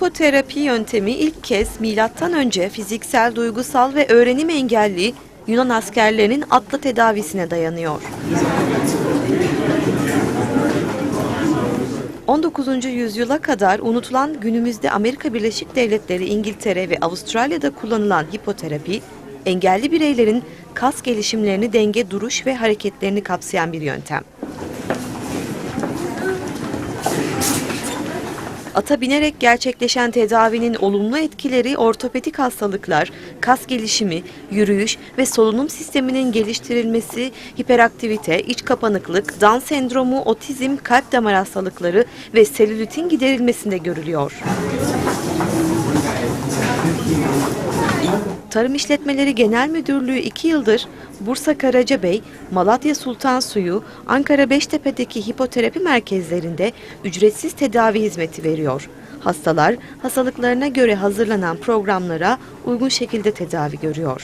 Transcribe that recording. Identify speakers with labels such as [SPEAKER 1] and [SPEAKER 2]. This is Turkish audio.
[SPEAKER 1] Hipoterapi yöntemi ilk kez milattan fiziksel, duygusal ve öğrenim engelli Yunan askerlerinin atlı tedavisine dayanıyor. 19. yüzyıla kadar unutulan günümüzde Amerika Birleşik Devletleri, İngiltere ve Avustralya'da kullanılan hipoterapi, engelli bireylerin kas gelişimlerini, denge, duruş ve hareketlerini kapsayan bir yöntem. Ata binerek gerçekleşen tedavinin olumlu etkileri ortopedik hastalıklar, kas gelişimi, yürüyüş ve solunum sisteminin geliştirilmesi, hiperaktivite, iç kapanıklık, Down sendromu, otizm, kalp damar hastalıkları ve selülitin giderilmesinde görülüyor. Tarım İşletmeleri Genel Müdürlüğü 2 yıldır Bursa Karacabey, Malatya Sultan Suyu, Ankara Beştepe'deki hipoterapi merkezlerinde ücretsiz tedavi hizmeti veriyor. Hastalar hastalıklarına göre hazırlanan programlara uygun şekilde tedavi görüyor.